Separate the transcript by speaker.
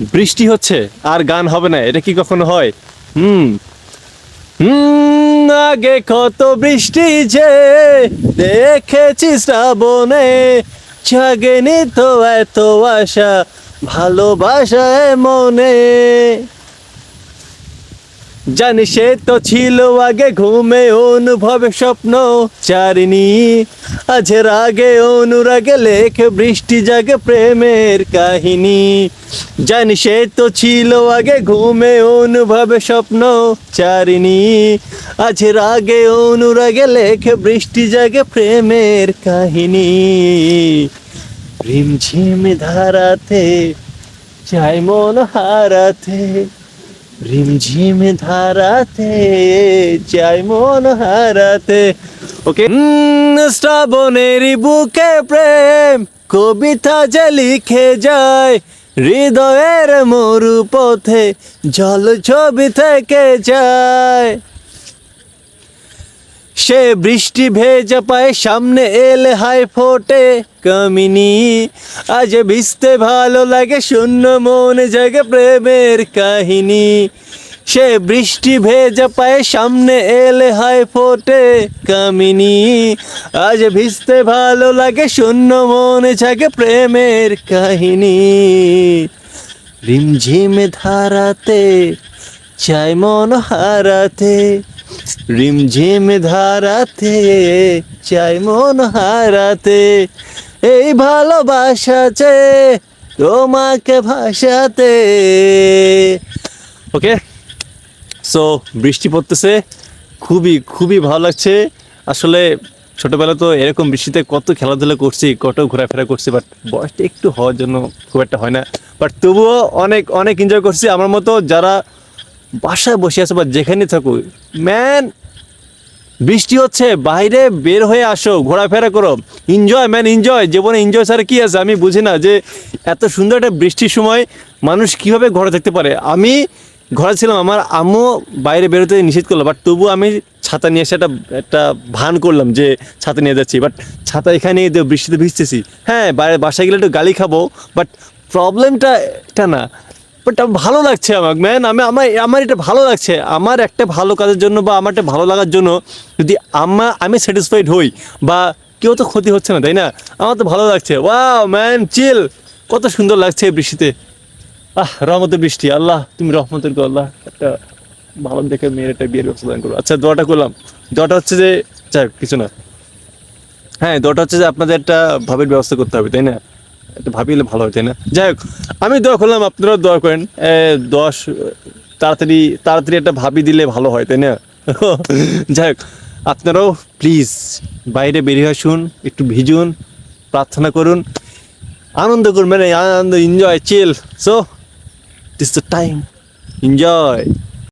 Speaker 1: বৃষ্টি হচ্ছে, আর গান হবে না, এটা কি কখনো হয়? হুম। হুম, আগে কত বৃষ্টি যে দেখেছি শ্রাবণে, জাগেনি তো এত আশা ভালোবাসায় মনে। জানি সে তো ছিল আগে ঘুমে অনুভবে স্বপ্ন চারিনি আজের আগে অনুরাগে লেখে, বৃষ্টি জাগে প্রেমের কাহিনী। জানি সে তো ছিল আগে ঘুমে অনুভবে স্বপ্ন চারিনি আজের আগে অনুরাগে লেখে, বৃষ্টি জাগে প্রেমের কাহিনী। রিমঝিম ধারাতে, চাই মন হারাতে। রিমঝিম ধারাতে, চাই মন হারাতে। ওকে? শ্রাবণেরই বুকে প্রেম, কবিতা যে লিখে যায়, হৃদয়ের মরু পথে জল ছবি থেকে যায়। সে বৃষ্টি ভেজা পায় সামনে এলে হাই ফোটে কামিনী। আজ ভিজতে ভালো লাগে শূন্য মনে জাগে প্রেমের কাহিনী। সে বৃষ্টি ভেজা পায় সামনে এলে হাই ফোটে কামিনী। আজ ভিজতে ভালো লাগে শূন্য মনে জাগে প্রেমের কাহিনী। রিমঝিম ধারাতে চাই মন হারাতে। রিমঝিম ধারাতে, চাই মন হারাতে, এই ভালোবাসাতে তোমাকে ভাসাতে। ওকে সো বৃষ্টি পড়তেছে, খুবই খুবই ভালো লাগছে। আসলে ছোটোবেলা তো এরকম বৃষ্টিতে কত খেলাধুলা করছি, কত ঘোরাফেরা করছি বাট বয়সটা একটু হওয়ার জন্য খুব একটা হয় না। বাট তবুও অনেক অনেক এনজয় করছি। আমার মতো যারা বাসায় বসে আছো বা যেখানে থাকো ম্যান বৃষ্টি হচ্ছে, বাইরে বের হয়ে আসো, ঘোরাফেরা করো। এনজয় ম্যান এনজয় জীবনে এনজয় ছাড়া কী আছে? আমি বুঝি না যে এত সুন্দর একটা বৃষ্টির সময় মানুষ কীভাবে ঘরে থাকতে পারে। আমি ঘরে ছিলাম, আমার আম্মু বাইরে বেরোতে নিষেধ করল বাট তবু আমি ছাতা নিয়ে এসে একটা একটা ভান করলাম যে ছাতা নিয়ে যাচ্ছি। বাট ছাতা এখানে বৃষ্টিতে ভিজতেছি। হ্যাঁ বাইরে বাসায় গেলে একটু গালি খাব বাট প্রবলেমটা এটা না। বাট ভালো লাগছে আমার ম্যান আমি, আমার আমার এটা ভালো লাগছে। আমার একটা ভালো কাজের জন্য বা আমার একটা ভালো লাগার জন্য যদি আমার আমি স্যাটিসফাইড হই বা কেউ তো ক্ষতি হচ্ছে না, তাই না? আমার তো ভালো লাগছে। ওয়াও ম্যান চিল কত সুন্দর লাগছে এই বৃষ্টিতে। আহ, রহমতের বৃষ্টি। আল্লাহ, তুমি রহমতের গো, আল্লাহ। একটা ভালো দেখে মেয়ের একটা বিয়ের ব্যবস্থা করো। আচ্ছা দোয়াটা করলাম। দোয়াটা হচ্ছে যে যাই কিছু না। হ্যাঁ দোয়াটা হচ্ছে যে আপনাদের একটা ভাবের ব্যবস্থা করতে হবে, তাই না? একটা ভাবিলে ভালো হয়, তাই না? যাই হোক, আমি দোয়া করলাম, আপনারাও দোয়া করেন। দশ, তাড়াতাড়ি তাড়াতাড়ি একটা ভাবি দিলে ভালো হয়, তাই না? যাই হোক, আপনারাও প্লিজ বাইরে বেরিয়ে আসুন, একটু ভিজুন, প্রার্থনা করুন। আনন্দ করবেন, এই আনন্দ enjoy chill so this the time enjoy